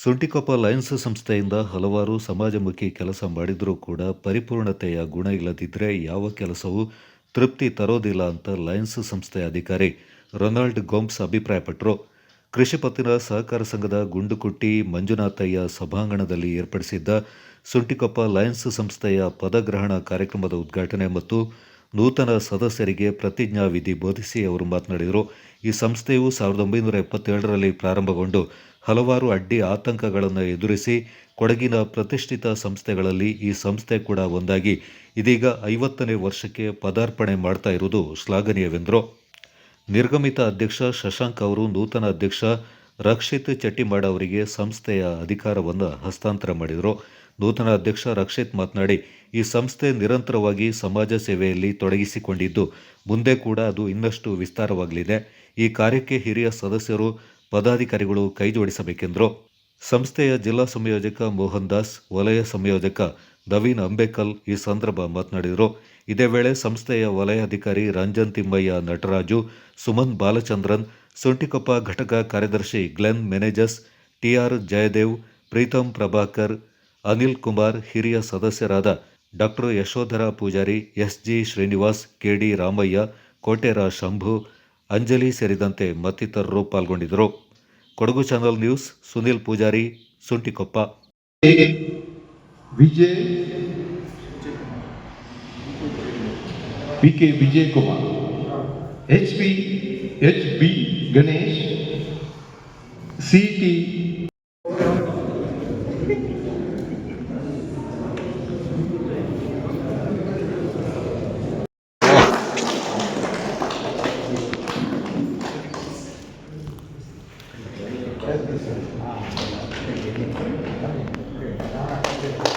Suntikoppa Lions ಸಂಸ್ಥೆಯಿಂದ ಹಲವಾರು ಸಮಾಜಮುಖಿ ಕೆಲಸ ಮಾಡಿದರೂ ಕೂಡ ಪರಿಪೂರ್ಣತೆಯ ಗುಣ ಇಲ್ಲದಿದ್ದರೆ ಯಾವ ಕೆಲಸವೂ ತೃಪ್ತಿ ತರೋದಿಲ್ಲ ಅಂತ ಲಯನ್ಸ್ ಸಂಸ್ಥೆಯ ಅಧಿಕಾರಿ ರೊನಾಲ್ಡ್ ಗೋಮ್ಸ್ ಅಭಿಪ್ರಾಯಪಟ್ಟರು ಕೃಷಿ ಪತ್ತಿನ ಸಹಕಾರ ಸಂಘದ ಗುಂಡುಕುಟ್ಟಿ ಮಂಜುನಾಥಯ್ಯ ಸಭಾಂಗಣದಲ್ಲಿ ಏರ್ಪಡಿಸಿದ್ದ ಸುಂಟಿಕೊಪ್ಪ ಲಯನ್ಸ್ ಸಂಸ್ಥೆಯ ಪದಗ್ರಹಣ ಕಾರ್ಯಕ್ರಮದ ಉದ್ಘಾಟನೆ ಮತ್ತು ನೂತನ ಸದಸ್ಯರಿಗೆ ಪ್ರತಿಜ್ಞಾ ವಿಧಿ ಬೋಧಿಸಿ ಅವರು ಮಾತನಾಡಿದರು. ಈ ಸಂಸ್ಥೆಯು ಸಾವಿರದ ಒಂಬೈನೂರ ಎಪ್ಪತ್ತೇಳರಲ್ಲಿ ಪ್ರಾರಂಭಗೊಂಡು ಹಲವಾರು ಅಡ್ಡಿ ಆತಂಕಗಳನ್ನು ಎದುರಿಸಿ ಕೊಡಗಿನ ಪ್ರತಿಷ್ಠಿತ ಸಂಸ್ಥೆಗಳಲ್ಲಿ ಈ ಸಂಸ್ಥೆ ಕೂಡ ಒಂದಾಗಿ ಇದೀಗ ಐವತ್ತನೇ ವರ್ಷಕ್ಕೆ ಪದಾರ್ಪಣೆ ಮಾಡ್ತಾ ಇರುವುದು ಶ್ಲಾಘನೀಯವೆಂದರು. ನಿರ್ಗಮಿತ ಅಧ್ಯಕ್ಷ ಶಶಾಂಕ್ ಅವರು ನೂತನ ಅಧ್ಯಕ್ಷ ರಕ್ಷಿತ್ ಚಟ್ಟಿಮಾಡ ಅವರಿಗೆ ಸಂಸ್ಥೆಯ ಅಧಿಕಾರವನ್ನು ಹಸ್ತಾಂತರ ಮಾಡಿದರು. ನೂತನ ಅಧ್ಯಕ್ಷ ರಕ್ಷಿತ್ ಮಾತನಾಡಿ, ಈ ಸಂಸ್ಥೆ ನಿರಂತರವಾಗಿ ಸಮಾಜ ಸೇವೆಯಲ್ಲಿ ತೊಡಗಿಸಿಕೊಂಡಿದ್ದು, ಮುಂದೆ ಕೂಡ ಅದು ಇನ್ನಷ್ಟು ವಿಸ್ತಾರವಾಗಲಿದೆ. ಈ ಕಾರ್ಯಕ್ಕೆ ಹಿರಿಯ ಸದಸ್ಯರು ಪದಾಧಿಕಾರಿಗಳು ಕೈಜೋಡಿಸಬೇಕೆಂದರು ಸಂಸ್ಥೆಯ ಜಿಲ್ಲಾ ಸಂಯೋಜಕ ಮೋಹನ್ ದಾಸ್, ವಲಯ ಸಂಯೋಜಕ ನವೀನ್ ಅಂಬೇಕಲ್ ಈ ಸಂದರ್ಭ ಮಾತನಾಡಿದರು. ಇದೇ ವೇಳೆ ಸಂಸ್ಥೆಯ ವಲಯಾಧಿಕಾರಿ ರಂಜನ್ ತಿಮ್ಮಯ್ಯ, ನಟರಾಜು ಸುಮನ್ ಬಾಲಚಂದ್ರನ್, ಸುಂಟಿಕೊಪ್ಪ ಘಟಕ ಕಾರ್ಯದರ್ಶಿ ಗ್ಲೆನ್ ಮೆನೇಜಸ್, ಟಿಆರ್ ಜಯದೇವ್ ಪ್ರೀತಮ್ ಪ್ರಭಾಕರ್, ಅನಿಲ್ ಕುಮಾರ್, ಹಿರಿಯ ಸದಸ್ಯರಾದ doctor Yashodhara Poojari SG Srinivas KD Ramaiah Kotera Shambhu Anjali ಸೇರಿದಂತೆ ಮತ್ತಿತರರು ಪಾಲ್ಗೊಂಡಿದ್ದರು. Kodagu channel news, Sunil Poojari, Suntikoppa. Vijay P K Vijay Kumar H P, H B Ganesh, C T 啊，对对对，对，当然。